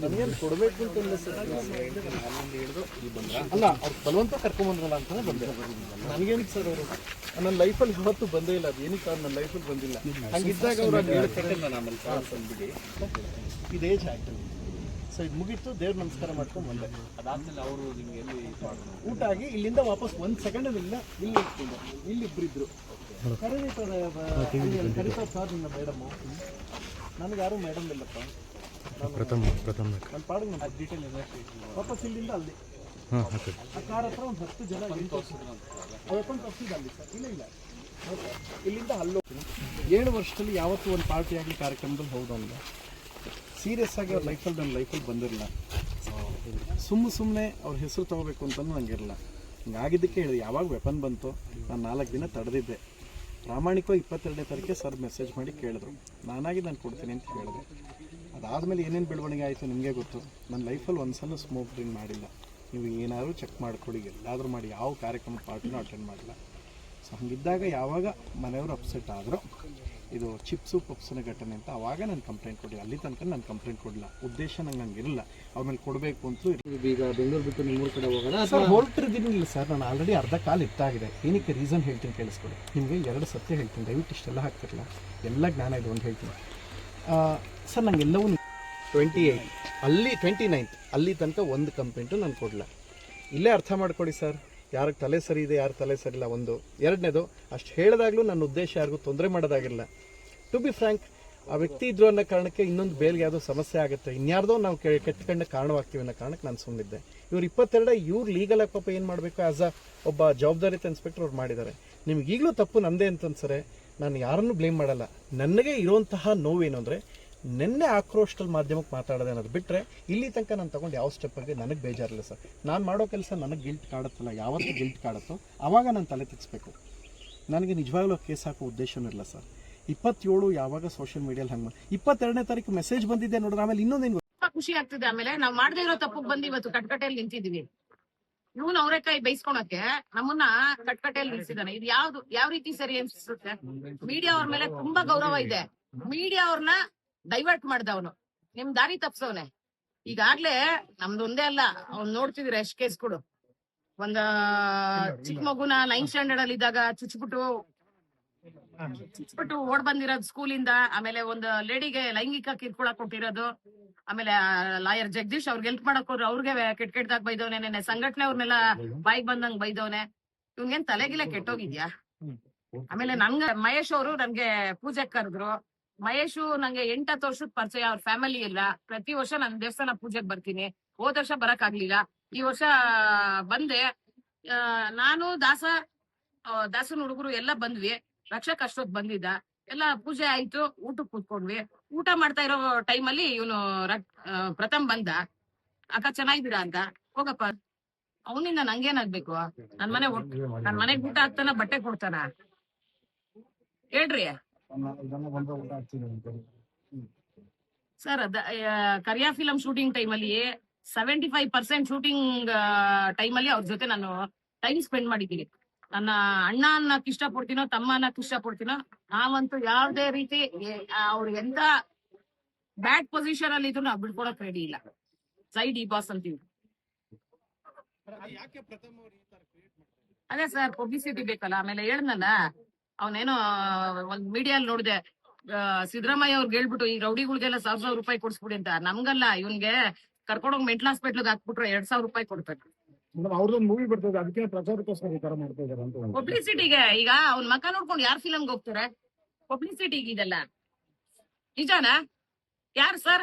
ನನಗೇನು ಕೊಡಬೇಕು ಅಂತ ಸರ್. ಅಲ್ಲ, ಅವ್ರು ಬಲವಂತ ಕರ್ಕೊಂಬಂದ್ರಲ್ಲ ಅಂತಾನೆ ಬಂದೆ. ನನಗೇನಕ್ಕೆ ಸರ್ ಅವರು? ನನ್ನ ಲೈಫಲ್ಲಿ ಇವತ್ತು ಬಂದೇ ಇಲ್ಲ, ಅದು ಏನಕ್ಕೆ ಅವ್ರು ನನ್ನ ಲೈಫಲ್ಲಿ ಬಂದಿಲ್ಲ. ಹಂಗಿದ್ದಾಗ ಅವ್ರು ಅದು ಹೇಳ್ತಾರೆ ನಾನು ಅಲ್ಲಿ ಬಿಡಿ ಇದು ಏಜ್ ಆ್ಯಕ್ಚುಲಿ ಸೊ ಇದು ಮುಗೀತು, ದೇವ್ರ ನಮಸ್ಕಾರ ಮಾಡ್ಕೊಂಡು ಬಂದೆ. ಅದಾದ್ಮೇಲೆ ಅವರು ನಿಮಗೆ ಎಲ್ಲಿ ಊಟ ಆಗಿ ಇಲ್ಲಿಂದ ವಾಪಸ್ ಒಂದು ಸೆಕೆಂಡ್ ಇಲ್ಲ, ಇಲ್ಲಿ ಇಲ್ಲಿ ಇಲ್ಲಿ ಇಬ್ಬರಿದ್ರು ಕರೀತಾರೆ ಸರ್ ನಿನ್ನ ಮೇಡಮು ನನಗೆ ಯಾರು ಮೇಡಮ್ ಇಲ್ಲಪ್ಪ ಪ್ರಥಮ ಪ್ರಥಮ ನನ್ನ ಪಾಡಿಗೆ ನಾನು ಡೀಟೇಲ್ ಎಲ್ಲ ವಾಪಸ್ ಇಲ್ಲಿಂದ ಅಲ್ಲಿ ಹಾಂ ಆ ಕಾರ್ ಒಂದು ಹತ್ತು ಜನ ಅವತ್ತೊಂದು ತಪ್ಪಿದ ಅಲ್ಲಿ ಇಲ್ಲ ಇಲ್ಲ. ಇಲ್ಲಿಂದ ಅಲ್ಲೋ ಏಳು ವರ್ಷದಲ್ಲಿ ಯಾವತ್ತೂ ಒಂದು ಪಾರ್ಟಿ ಆಗಲಿ ಕಾರ್ಯಕ್ರಮದಲ್ಲಿ ಹೌದು ಅಂದ ಸೀರಿಯಸ್ ಆಗಿ ಅವ್ರ ಲೈಫಲ್ಲಿ ನನ್ನ ಲೈಫಲ್ಲಿ ಬಂದಿರಲಿಲ್ಲ ಸುಮ್ಮ ಸುಮ್ಮನೆ ಅವ್ರ ಹೆಸರು ತೊಗೋಬೇಕು ಅಂತಲೂ ನಂಗಿರಲ್ಲ ಹಿಂಗಾಗಿದ್ದಕ್ಕೆ ಹೇಳಿದೆ ಯಾವಾಗ ವೆಪನ್ ಬಂತು ನಾನು ನಾಲ್ಕು ದಿನ ತಡೆದಿದ್ದೆ ಪ್ರಾಮಾಣಿಕವಾಗಿ ಇಪ್ಪತ್ತೆರಡನೇ ತಾರೀಕೆ ಸರ್ ಮೆಸೇಜ್ ಮಾಡಿ ಕೇಳಿದ್ರು. ನಾನಾಗಿ ನಾನು ಕೊಡ್ತೀನಿ ಅಂತ ಹೇಳಿದೆ ಅದಾದಮೇಲೆ ಏನೇನು ಬೆಳವಣಿಗೆ ಆಯಿತು ನಿಮಗೆ ಗೊತ್ತು? ನನ್ನ ಲೈಫಲ್ಲಿ ಒಂದು ಸಲ ಸ್ಮೋಕ್ ಡ್ರಿಂಕ್ ಮಾಡಿಲ್ಲ. ನೀವು ಏನಾದರೂ ಚೆಕ್ ಮಾಡ್ಕೊಳ್ಳಿ ಎಲ್ಲಾದರೂ ಮಾಡಿ, ಯಾವ ಕಾರ್ಯಕ್ರಮ ಪಾರ್ಟಿನೂ ಅಟೆಂಡ್ ಮಾಡಿಲ್ಲ. ಸೊ ಹಂಗಿದ್ದಾಗ ಯಾವಾಗ ಮನೆಯವರು ಅಪ್ಸೆಟ್ ಆದರೂ ಇದು ಚಿಪ್ಸು ಪಪ್ಸಿನ ಘಟನೆ ಅಂತ ಅವಾಗ ನಾನು ಕಂಪ್ಲೇಂಟ್ ಕೊಡಿ. ಅಲ್ಲಿ ತನಕ ನಾನು ಕಂಪ್ಲೇಂಟ್ ಕೊಡಲಿಲ್ಲ. ಉದ್ದೇಶ ನಂಗೆ ನಂಗೆ ಇರಲ್ಲ ಅವ್ರ ಮೇಲೆ ಕೊಡಬೇಕು ಅಂತೂ ಈಗ ಬೆಂಗಳೂರು ಬಿಟ್ಟು ಮೂರು ಕಡೆ ಹೋಗೋಣ ಸರ್ ಹೊರಟಿರ್ದಿರಲಿಲ್ಲ ಸರ್. ನಾನು ಆಲ್ರೆಡಿ ಅರ್ಧ ಕಾಲು ಇತ್ತಾಗಿದೆ ಏನಕ್ಕೆ ರೀಸನ್ ಹೇಳ್ತೀನಿ ಕೇಳಿಸ್ಕೊಡಿ. ನಿಮಗೆ ಎರಡು ಸತ್ಯ ಹೇಳ್ತೀನಿ. ದಯವಿಟ್ಟು ಇಷ್ಟೆಲ್ಲ ಹಾಕ್ತಿರಲ್ಲ ಎಲ್ಲ ಜ್ಞಾನ ಇದೆ ಒಂದು ಹೇಳ್ತೀನಿ. ಸರ್ ನಂಗೆ ಎಲ್ಲವೂ ಟ್ವೆಂಟಿ ಏಯ್ಟ್ ಅಲ್ಲಿ ಟ್ವೆಂಟಿ ನೈನ್ತ್ ಅಲ್ಲಿ ತನಕ ಒಂದು ಕಂಪ್ಲೇಂಟು ನಾನು ಕೊಡಲ್ಲ ಇಲ್ಲೇ ಅರ್ಥ ಮಾಡ್ಕೊಡಿ ಸರ್. ಯಾರಿಗೆ ತಲೆ ಸರಿ ಇದೆ, ಯಾರು ತಲೆ ಸರಿ ಇಲ್ಲ ಒಂದು. ಎರಡನೇದು, ಅಷ್ಟು ಹೇಳಿದಾಗಲೂ ನನ್ನ ಉದ್ದೇಶ ಯಾರಿಗೂ ತೊಂದರೆ ಮಾಡೋದಾಗಿಲ್ಲ. ಟು ಬಿ ಫ್ರ್ಯಾಂಕ್ ಆ ವ್ಯಕ್ತಿ ಇದ್ರು ಅನ್ನೋ ಕಾರಣಕ್ಕೆ ಇನ್ನೊಂದು ಬೇಲ್ಗೆ ಯಾವುದೋ ಸಮಸ್ಯೆ ಆಗುತ್ತೆ. ಇನ್ಯಾರ್ದೋ ನಾವು ಕೆ ಕೆಟ್ಟಕಂಡ ಕಾರಣವಾಗ್ತೀವಿ ಅನ್ನೋ ಕಾರಣಕ್ಕೆ ನಾನು ಸುಮ್ಮನಿದ್ದೆ ಇವ್ರು ಇಪ್ಪತ್ತೆರಡ, ಇವ್ರು ಲೀಗಲ್ ಆಗಿ ಪಾಪ ಏನು ಮಾಡಬೇಕು? ಆಸ್ ಅ ಒಬ್ಬ ಜವಾಬ್ದಾರಿತ ಇನ್ಸ್ಪೆಕ್ಟರ್ ಅವ್ರು ಮಾಡಿದ್ದಾರೆ. ನಿಮ್ಗೆ ಈಗಲೂ ತಪ್ಪು ನಂದೇ ಅನ್ಸರೆ ನಾನು ಯಾರನ್ನೂ ಬ್ಲೇಮ್ ಮಾಡಲ್ಲ. ನನಗೆ ಇರುವಂತಹ ನೋವೇನು ಅಂದರೆ ನಿನ್ನೆ ಆಕ್ರೋಶದಲ್ಲಿ ಮಾಧ್ಯಮಕ್ಕೆ ಮಾತಾಡೋದು ಅನ್ನೋದು ಬಿಟ್ಟರೆ ಇಲ್ಲಿ ತನಕ ನಾನು ತೊಗೊಂಡು ಯಾವ ಸ್ಟೆಪ್ ಬಗ್ಗೆ ನನಗೆ ಬೇಜಾರಿಲ್ಲ ಸರ್. ನಾನು ಮಾಡೋ ಕೆಲಸ ನನಗೆ ಗಿಲ್ಟ್ ಕಾಡುತ್ತಲ್ಲ, ಯಾವತ್ತೂ ಗಿಲ್ಟ್ ಕಾಡುತ್ತೋ ಆವಾಗ ನಾನು ತಲೆ ತೆಗಿಸ್ಬೇಕು ನನಗೆ ನಿಜವಾಗ್ಲೂ ಕೇಸ್ ಹಾಕೋ ಉದ್ದೇಶನೂ ಇಲ್ಲ ಸರ್. ಇಪ್ಪತ್ತೇಳು ಯಾವಾಗ ಸೋಷಿಯಲ್ ಮೀಡಿಯಲ್ಲಿ ಹಂಗೆ ಇಪ್ಪತ್ತೆರಡನೇ ತಾರೀಕು ಮೆಸೇಜ್ ಬಂದಿದೆ ನೋಡಿದ್ರೆ ಆಮೇಲೆ ಇನ್ನೊಂದೇನು ಖುಷಿ ಆಗ್ತಿದೆ ಆಮೇಲೆ. ನಾವು ಮಾಡದೇ ಇರೋ ತಪ್ಪಿಗೆ ಬಂದು ಇವತ್ತು ಕಟ್ಕಟೆಯಲ್ಲಿ ನಿಂತಿದೀವಿ. ಇವನು ಅವರೆಕಾಯಿ ಬೈಸ್ಕೊಳಕ್ಕೆ ನಮ್ಮನ್ನ ಕಟ್ಕಟೆಯಲ್ಲಿ ನಿಲ್ಸಿದಾನೆ. ಇದು ಯಾವ್ದು ಯಾವ ರೀತಿ ಸರಿ ಅನ್ಸುತ್ತೆ? ಮೀಡಿಯಾ ಅವ್ರ ಮೇಲೆ ತುಂಬಾ ಗೌರವ ಇದೆ. ಮೀಡಿಯಾ ಅವ್ರನ್ನ ಡೈವರ್ಟ್ ಮಾಡ್ದ ಅವನು ನಿಮ್ ದಾರಿ ತಪ್ಸವನೆ. ಈಗಾಗ್ಲೇ ನಮ್ದು ಒಂದೇ ಅಲ್ಲ ಅವ್ನ್ ನೋಡ್ತಿದಿರ ಎಷ್ಟ್ ಕೊಡು. ಒಂದ ಚಿಕ್ಕ ಮಗುನ ನೈನ್ತ್ ಸ್ಟ್ಯಾಂಡರ್ಡ್ ಅಲ್ಲಿ ಇದ್ದಾಗ ಚುಚ್ಬಿಟ್ಟು ಚುಚ್ಬಿಟ್ಟು ಓಡ್ ಬಂದಿರೋದು ಸ್ಕೂಲಿಂದ ಆಮೇಲೆ ಒಂದು ಲೇಡಿಗೆ ಲೈಂಗಿಕ ಕಿರ್ಕುಳ ಕೊಟ್ಟಿರೋದು ಆಮೇಲೆ ಲಾಯರ್ ಜಗದೀಶ್ ಅವ್ರಿಗೆ ಹೆಲ್ಪ್ ಮಾಡಕ್ ಹೋದ್ರು ಅವ್ರಿಗೆ ಕೆಟ್ಟ ಕೆಟ್ಟದಾಗ ಬೈದವನೆ ನೆನೆ ಸಂಘಟನೆ ಅವ್ರನ್ನೆಲ್ಲ ಬಾಯಿಗೆ ಬಂದಂಗ್ ಬೈದವನೆ. ಇವ್ನ್ಗೇನ್ ತಲೆಗಿಲೆ ಕೆಟ್ಟೋಗಿದ್ಯಾ? ಆಮೇಲೆ ನನ್ಗ ಮಹೇಶ್ ಅವರು ನನ್ಗೆ ಪೂಜೆ ಕರೆದ್ರು. ಮಹೇಶು ನಂಗೆ ಎಂಟತ್ತು ವರ್ಷದ ಪರಿಚಯ, ಅವ್ರ ಫ್ಯಾಮಿಲಿ ಇಲ್ಲ ಪ್ರತಿ ವರ್ಷ ನಾನು ದೇವಸ್ಥಾನ ಪೂಜೆಗೆ ಬರ್ತೀನಿ. ಹೋದ ವರ್ಷ ಬರಕ್ ಆಗ್ಲಿಲ್ಲ. ಈ ವರ್ಷ ಬಂದೆ. ನಾನು, ದಾಸ ದಾಸನ ಹುಡುಗರು ಎಲ್ಲ ಬಂದ್ವಿ. ರಕ್ಷಕ್ ಅಷ್ಟೊತ್ ಬಂದಿದ್ದ. ಎಲ್ಲ ಪೂಜೆ ಆಯ್ತು ಊಟಕ್ಕೆ ಕೂತ್ಕೊಂಡ್ವಿ. ಊಟ ಮಾಡ್ತಾ ಇರೋ ಟೈಮಲ್ಲಿ ಇವನು ಪ್ರಥಮ್ ಬಂದ. ಅಕ್ಕ, ಚೆನ್ನಾಗಿದ್ದೀರಾ ಅಂತ? ಹೋಗಪ್ಪ. ಅವನಿಂದ ನಂಗೇನಾಗ್ಬೇಕು ನನ್ ಮನೆ ನನ್ ಮನೆಗ್ ಊಟ ಹಾಕ್ತಾನ, ಬಟ್ಟೆ ಕೊಡ್ತಾನ? ಹೇಳ್ರಿ. ಸರ್ ಕರಿಯಾ ಫಿಲಂ ಶೂಟಿಂಗ್ ಅಲ್ಲಿ ಸೆವೆಂಟಿ ಫೈವ್ ಪರ್ಸೆಂಟ್ ಶೂಟಿಂಗ್ ಅಲ್ಲಿ ಅವ್ರ ಜೊತೆ ನಾನು ಟೈಮ್ ಸ್ಪೆಂಡ್ ಮಾಡಿದ್ದೀನಿ. ನನ್ನ ಅಣ್ಣ ಅನ್ನಕ್ ಇಷ್ಟಪಡ್ತೀನೋ ತಮ್ಮ ಅನ್ನಕ್ ಇಷ್ಟಪಡ್ತೀನೋ ನಾವಂತೂ ಯಾವ್ದೇ ರೀತಿ ಅವ್ರ ಎಂತ ಬ್ಯಾಡ್ ಪೊಸಿಷನ್ ಅಲ್ಲಿ ಇದ್ರು ನಾವು ಬಿಡ್ಕೊಳಕ್ ರೆಡಿ ಇಲ್ಲ. ಸೈಡ್ ಈ ಬಾಸ್ ಅಂತೀವಿ. ಅದೇ ಸರ್ ಪಬ್ಲಿಸಿಟಿ ಬೇಕಲ್ಲ ಆಮೇಲೆ ಹೇಳ್ನಲ್ಲ ಅವನೇನೋ ಒಂದ್ ಮೀಡಿಯಲ್ಲಿ ನೋಡಿದೆ ಸಿದ್ದರಾಮಯ್ಯ ಅವ್ರಿಗೆ ಹೇಳ್ಬಿಟ್ಟು ಈ ರೌಡಿಗಳಿಗೆಲ್ಲ ಸಾವಿರ ಸಾವಿರ ರೂಪಾಯಿ ಕೊಡ್ಸ್ಬಿಡಿ ಅಂತ. ನಮ್ಗಲ್ಲ ಇವನ್ಗೆ ಕರ್ಕೊಂಡೋಗಿ ಮೆಂಟಲ್ ಹಾಸ್ಪಿಟ್ಲ್ಗೆ ಹಾಕ್ಬಿಟ್ರೆ ಎರಡ್ ಸಾವಿರ ರೂಪಾಯಿ ಕೊಡ್ಬೇಕು ಅವ್ರದ್ದು ಮೂವಿ ಬರ್ತದೆ ಅದಕ್ಕೆ ಪ್ರಚಾರಕ್ಕೋಸ್ಕರ ಈ ತರ ಮಾಡ್ತಾ ಇದಾರೆ ಅಂತ. ಪಬ್ಲಿಸಿಟಿಗೆ ಈಗ ಅವ್ನ ಮಕ ನೋಡ್ಕೊಂಡು ಯಾರ್ ಫಿಲಮ್ಗೆ ಹೋಗ್ತಾರೆ? ಪಬ್ಲಿಸಿಟಿಗೆ ಇದೆಲ್ಲ. ನಿಜಾನಾ? ಯಾರು ಸರ್